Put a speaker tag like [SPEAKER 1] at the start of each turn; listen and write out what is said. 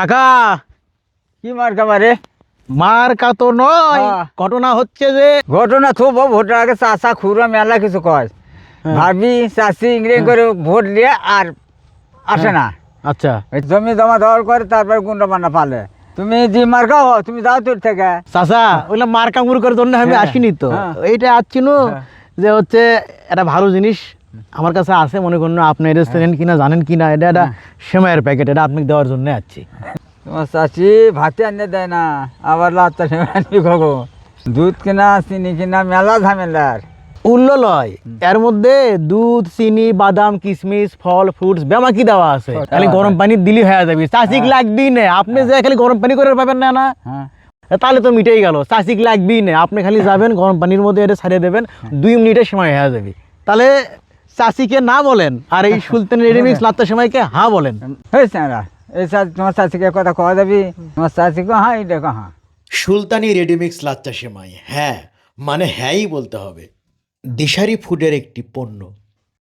[SPEAKER 1] কাকা
[SPEAKER 2] কি মার কামারে
[SPEAKER 1] মার কা তো নয়
[SPEAKER 2] হ্যাঁ।
[SPEAKER 1] ঘটনা হচ্ছে যে
[SPEAKER 2] ঘটনা থুব ভোটের আগে চাষা খুরা মেলা কিছু কয়
[SPEAKER 1] হ্যাঁ।
[SPEAKER 2] ভাবি চাষি ইংরেজ করে ভোট দিয়ে আর আসে না
[SPEAKER 1] আচ্ছা
[SPEAKER 2] জমি জমা দেওয়ার করে তারপরে গুন্ডা বান্না পালে তুমি যে মার খাও তুমি যাও তোর থেকে
[SPEAKER 1] চাচা ওইগুলো মার কামড় করে জন্য আমি
[SPEAKER 2] হ্যাঁ,
[SPEAKER 1] আসিনি তো
[SPEAKER 2] হ্যাঁ।
[SPEAKER 1] এইটা আসছিনু
[SPEAKER 2] হ্যাঁ।
[SPEAKER 1] যে হচ্ছে একটা ভালো জিনিস আমার কাছে আছে মনে করুন আপনি এটা
[SPEAKER 2] হ্যাঁ।
[SPEAKER 1] চেনেন কিনা জানেন কিনা এটা একটা সেমাইয়ের প্যাকেট এটা আপনি দেওয়ার জন্য আসছি
[SPEAKER 2] তোমার চাষি ভাতে আনিয়ে দেয় না আবার লাত্তা সেবা আনবি খাব দুধ কেনা চিনি কিনা মেলা ঝামেলার।
[SPEAKER 1] উল্লো লয় এর মধ্যে দুধ চিনি বাদাম কিশমিশ ফল ফ্রুটস বেমাকি দেওয়া আছে। খালি গরম পানি দিলি হয়ে যাবে। চাষিক লাগবেই না আপনি যে খালি গরম পানি করে পাবেন না না।
[SPEAKER 2] হ্যাঁ।
[SPEAKER 1] তাহলে তো মিটেই গেল। চাষিক লাগবেই না আপনি খালি যাবেন গরম পানির মধ্যে এটা ছাড়িয়ে দেবেন দুই মিনিটের সময় হয়ে যাবে। তাহলে চাষিকে না বলেন আর এই সুলতান রেডিমিক্স সময় সময়কে হা বলেন।
[SPEAKER 2] হয়েছে এই তোমার চাষিকে কথা কওয়া যাবি? তোমার চাষিকে হ্যাঁ এটা হ্যাঁ।
[SPEAKER 3] সুলতানি রেডিমিক্স লাচ্চা সেমাই হ্যাঁ মানে হ্যাঁই বলতে হবে। দিশারি ফুডের একটি পণ্য